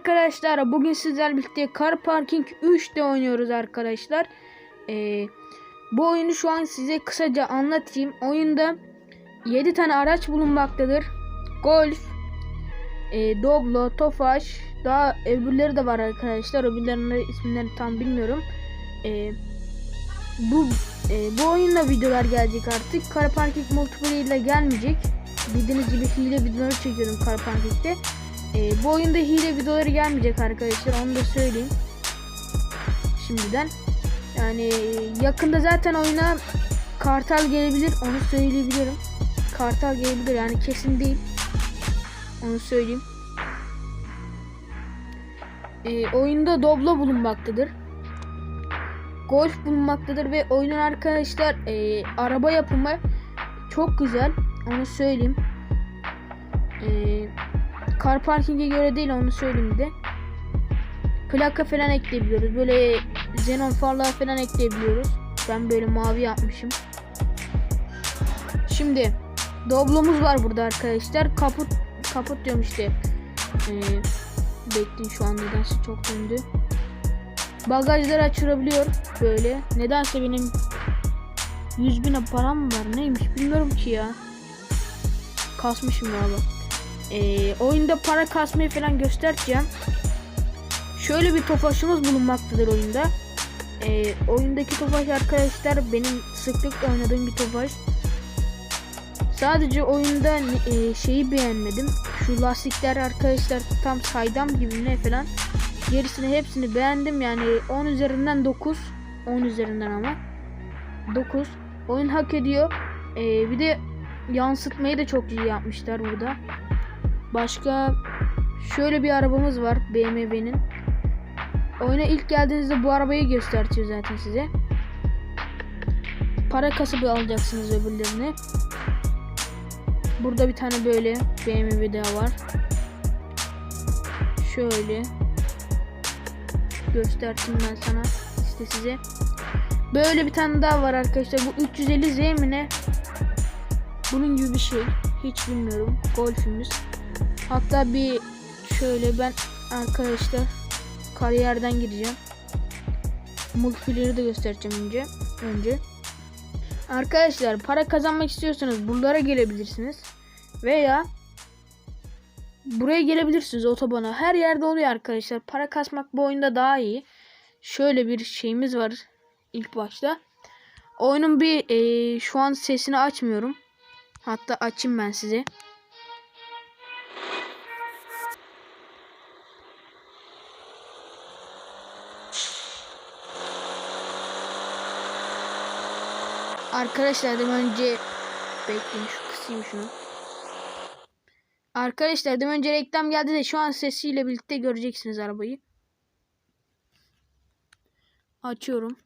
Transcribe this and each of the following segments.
arkadaşlar. Bugün sizlerle birlikte Car Parking 3'te oynuyoruz arkadaşlar. Ee, bu oyunu şu an size kısaca anlatayım. Oyunda 7 tane araç bulunmaktadır. Golf, e, Doblo, Tofaş, daha öbürleri de var arkadaşlar. Öbürlerinin isimlerini tam bilmiyorum. Ee, bu e, bu oyunla videolar gelecek artık. Car Parking Multiplayer ile gelmeyecek. Bildiğiniz gibi hile videoları çekiyorum Car Parking'de. Ee, bu oyunda hile videoları gelmeyecek arkadaşlar onu da söyleyeyim. Şimdiden. Yani yakında zaten oyuna kartal gelebilir onu söyleyebilirim. Kartal gelebilir yani kesin değil. Onu söyleyeyim. Ee, oyunda Doblo bulunmaktadır. Golf bulunmaktadır ve oyunun arkadaşlar e, araba yapımı çok güzel. Onu söyleyeyim. Eee Car parking'e göre değil onu söyleyeyim de. Plaka falan ekleyebiliyoruz. Böyle xenon farlar falan ekleyebiliyoruz. Ben böyle mavi yapmışım. Şimdi Doblomuz var burada arkadaşlar. Kaput kaput diyorum işte. Ee, bekleyin şu an nedense çok döndü. Bagajları açılabiliyor böyle. Nedense benim 100 bine param var neymiş bilmiyorum ki ya. Kasmışım galiba. Ee, oyunda para kasmayı falan göstereceğim. Şöyle bir tofaşımız bulunmaktadır oyunda. Ee, oyundaki tofaş arkadaşlar benim sıklıkla oynadığım bir tofaş. Sadece oyunda e, şeyi beğenmedim. Şu lastikler arkadaşlar tam saydam gibi ne falan. Gerisini hepsini beğendim yani 10 üzerinden 9. 10 üzerinden ama. 9. Oyun hak ediyor. Ee, bir de yansıtmayı da çok iyi yapmışlar burada. Başka şöyle bir arabamız var BMW'nin. Oyuna ilk geldiğinizde bu arabayı göstertiyor zaten size. Para kasabı alacaksınız öbürlerini. Burada bir tane böyle BMW daha var. Şöyle göstereyim ben sana işte size. Böyle bir tane daha var arkadaşlar. Bu 350 Z mi ne? Bunun gibi bir şey. Hiç bilmiyorum. Golfümüz. Hatta bir şöyle ben arkadaşlar kariyerden gireceğim. Multiplayer'ı da göstereceğim önce. Önce. Arkadaşlar para kazanmak istiyorsanız buralara gelebilirsiniz. Veya buraya gelebilirsiniz otobana. Her yerde oluyor arkadaşlar. Para kasmak bu oyunda daha iyi. Şöyle bir şeyimiz var ilk başta. Oyunun bir e, şu an sesini açmıyorum. Hatta açayım ben size. Arkadaşlar dedim önce bekleyin şu kısayım şunu. Arkadaşlar dedim önce reklam geldi de şu an sesiyle birlikte göreceksiniz arabayı. Açıyorum.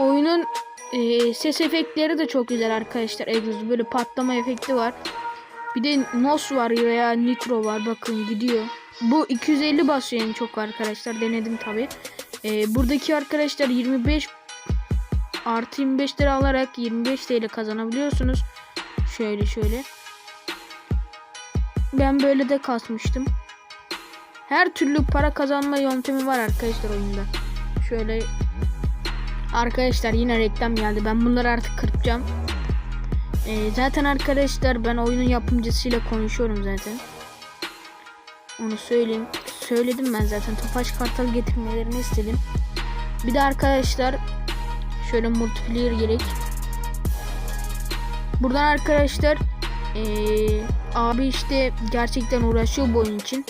Oyunun e, ses efektleri de çok güzel arkadaşlar. Egzoz böyle patlama efekti var. Bir de NOS var veya Nitro var. Bakın gidiyor. Bu 250 basıyor en çok arkadaşlar. Denedim tabi. E, buradaki arkadaşlar 25 artı 25 lira alarak 25 TL kazanabiliyorsunuz. Şöyle şöyle. Ben böyle de kasmıştım. Her türlü para kazanma yöntemi var arkadaşlar oyunda. Şöyle Arkadaşlar yine reklam geldi. Ben bunları artık kırpacağım. Ee, zaten arkadaşlar ben oyunun yapımcısıyla konuşuyorum zaten. Onu söyleyeyim. Söyledim ben zaten. Tofaş kartal getirmelerini istedim. Bir de arkadaşlar şöyle multiplayer gerek. Buradan arkadaşlar ee, abi işte gerçekten uğraşıyor bu oyun için.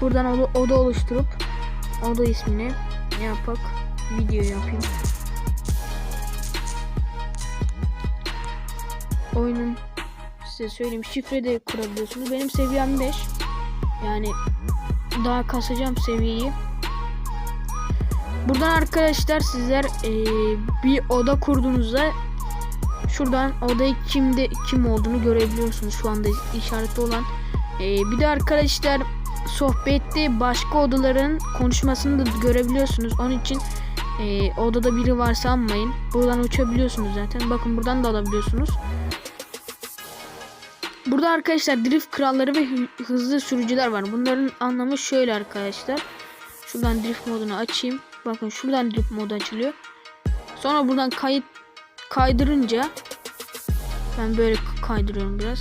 Buradan oda, oda oluşturup oda ismini yapak video yapayım. Oyunun size söyleyeyim şifre de kurabiliyorsunuz. Benim seviyem 5. Yani daha kasacağım seviyeyi. Buradan arkadaşlar sizler ee, bir oda kurduğunuzda Şuradan odayı kimde kim olduğunu görebiliyorsunuz şu anda işaretli olan. Ee, bir de arkadaşlar sohbette başka odaların konuşmasını da görebiliyorsunuz. Onun için e, odada biri var sanmayın. Buradan uçabiliyorsunuz zaten. Bakın buradan da alabiliyorsunuz. Burada arkadaşlar drift kralları ve hı- hızlı sürücüler var. Bunların anlamı şöyle arkadaşlar. Şuradan drift modunu açayım. Bakın şuradan drift modu açılıyor. Sonra buradan kayıt kaydırınca ben böyle kaydırıyorum biraz.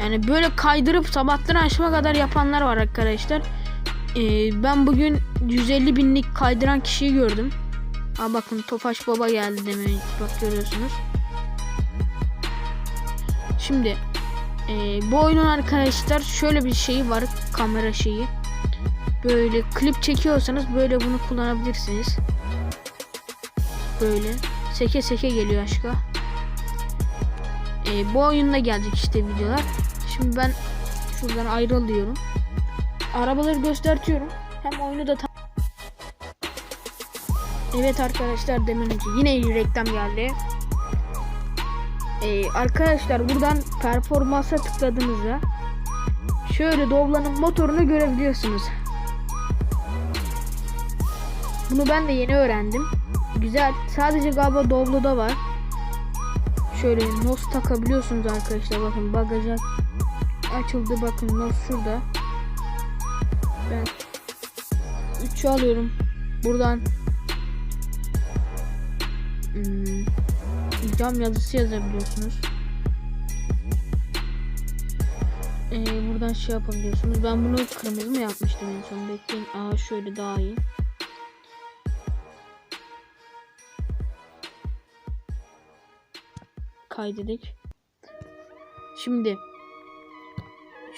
Yani böyle kaydırıp sabahtan akşama kadar yapanlar var arkadaşlar. Ee, ben bugün 150 binlik kaydıran kişiyi gördüm. Aa bakın Tofaş Baba geldi demek bak görüyorsunuz. Şimdi e, bu oyunun arkadaşlar şöyle bir şeyi var kamera şeyi. Böyle klip çekiyorsanız böyle bunu kullanabilirsiniz. Böyle seke seke geliyor aşka. E, bu oyunda gelecek işte videolar. Şimdi ben şuradan ayrılıyorum. Arabaları göstertiyorum. Hem oyunu da tam... Evet arkadaşlar demin önce yine reklam geldi. Ee, arkadaşlar buradan performansa tıkladığınızda şöyle Doblo'nun motorunu görebiliyorsunuz. Bunu ben de yeni öğrendim. Güzel. Sadece galiba Doblo'da var. Şöyle nos takabiliyorsunuz arkadaşlar. Bakın bagaja açıldı. Bakın nos şurada. Ben 3'ü alıyorum. Buradan hmm, cam yazısı yazabiliyorsunuz. Ee, buradan şey yapabiliyorsunuz. Ben bunu kırmızı mı yapmıştım en son? Bekleyin. Aa şöyle daha iyi. Kaydedik. Şimdi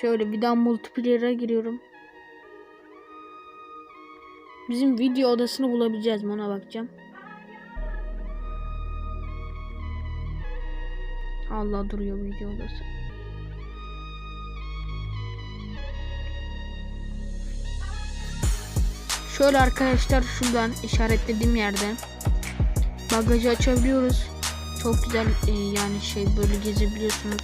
şöyle bir daha multiplayer'a giriyorum. Bizim video odasını bulabileceğiz mi ona bakacağım. Allah duruyor video odası. Şöyle arkadaşlar şuradan işaretlediğim yerden bagajı açabiliyoruz. Çok güzel e, yani şey böyle gezebiliyorsunuz.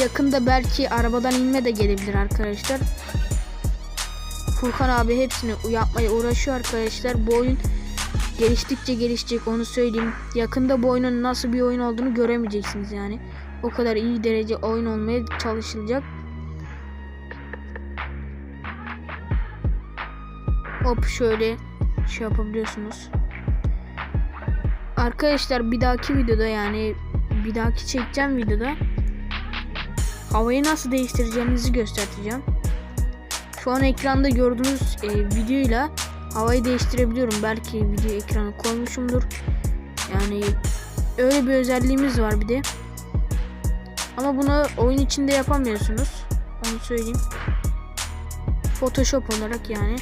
Yakında belki arabadan inme de gelebilir arkadaşlar. Furkan abi hepsini yapmaya uğraşıyor arkadaşlar. Bu oyun geliştikçe gelişecek onu söyleyeyim. Yakında bu oyunun nasıl bir oyun olduğunu göremeyeceksiniz yani. O kadar iyi derece oyun olmaya çalışılacak. Hop şöyle şey yapabiliyorsunuz. Arkadaşlar bir dahaki videoda yani bir dahaki çekeceğim videoda havayı nasıl değiştireceğinizi göstereceğim. Şu an ekranda gördüğünüz e, videoyla havayı değiştirebiliyorum. Belki video ekranı koymuşumdur. Yani öyle bir özelliğimiz var bir de. Ama bunu oyun içinde yapamıyorsunuz. Onu söyleyeyim. Photoshop olarak yani.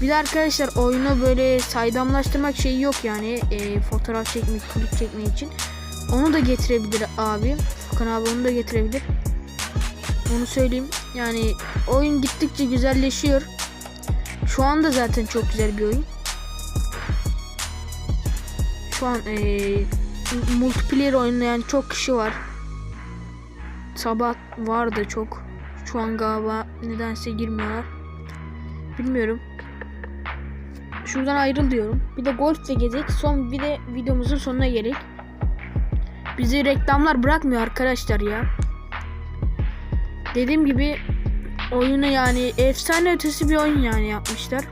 Bir de arkadaşlar oyunu böyle saydamlaştırmak şeyi yok yani. E, fotoğraf çekmek, klip çekmek için. Onu da getirebilir abi. Furkan abi onu da getirebilir. Onu söyleyeyim. Yani oyun gittikçe güzelleşiyor. Şu anda zaten çok güzel bir oyun. Şu an ee, multiplayer oynayan çok kişi var. Sabah vardı çok. Şu an galiba nedense girmiyorlar. Bilmiyorum. Şuradan ayrıl diyorum. Bir de golf de gezek. Son bir de videomuzun sonuna gerek. Bizi reklamlar bırakmıyor arkadaşlar ya. Dediğim gibi oyunu yani efsane ötesi bir oyun yani yapmışlar.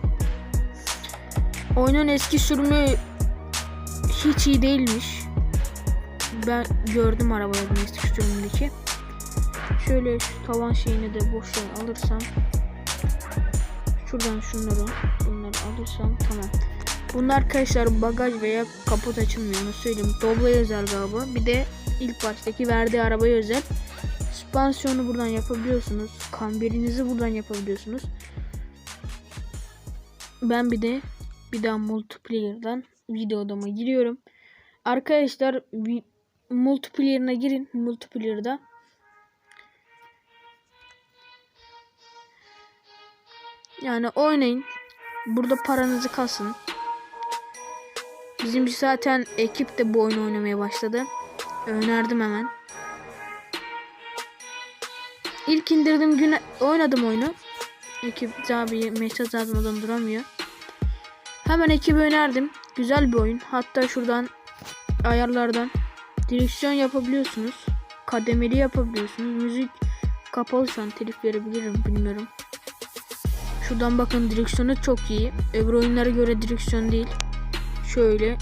Oyunun eski sürümü hiç iyi değilmiş. Ben gördüm arabaların eski sürümündeki. Şöyle şu tavan şeyini de boşluğa alırsam şuradan şunları bunları alırsam tamam. Bunlar arkadaşlar bagaj veya kaput açılmıyor onu söyleyeyim. Doblo'ya özel galiba. Bir de ilk baştaki verdiği arabaya özel. Süspansiyonu buradan yapabiliyorsunuz. Kamberinizi buradan yapabiliyorsunuz. Ben bir de bir daha multiplayer'dan video odama giriyorum. Arkadaşlar multiplayer'ına girin. Multiplayer'da yani oynayın. Burada paranızı kasın. Bizim zaten ekip de bu oyunu oynamaya başladı. Önerdim hemen. İlk indirdiğim gün oynadım oyunu. Ekip bir mesaj yazmadan duramıyor. Hemen ekibi önerdim. Güzel bir oyun. Hatta şuradan ayarlardan direksiyon yapabiliyorsunuz. Kademeli yapabiliyorsunuz. Müzik kapalı şu an telif verebilirim bilmiyorum. Şuradan bakın direksiyonu çok iyi. Öbür oyunlara göre direksiyon değil. Şöyle.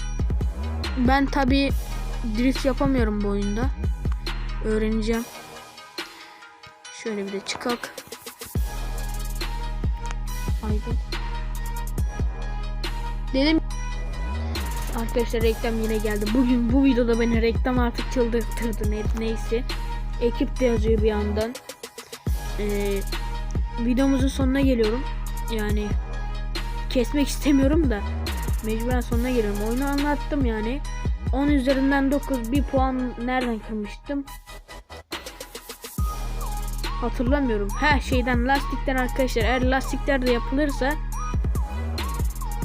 Ben tabi drift yapamıyorum bu oyunda. Öğreneceğim. Şöyle bir de çıkak. Haydi. Dedim Arkadaşlar reklam yine geldi. Bugün bu videoda beni reklam artık çıldırttırdı ne, neyse. Ekip de yazıyor bir yandan. Ee, videomuzun sonuna geliyorum. Yani kesmek istemiyorum da mecburen sonuna geliyorum. Oyunu anlattım yani. 10 üzerinden 9 bir puan nereden kırmıştım? Hatırlamıyorum. Her şeyden lastikten arkadaşlar. Eğer lastikler de yapılırsa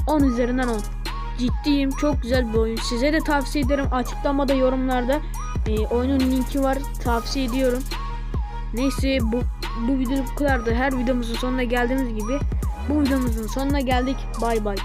10 üzerinden 10. Ciddiyim. Çok güzel bir oyun. Size de tavsiye ederim. Açıklamada yorumlarda e, oyunun linki var. Tavsiye ediyorum. Neyse bu bu video bu kadardı. Her videomuzun sonuna geldiğimiz gibi bu videomuzun sonuna geldik. Bay bay.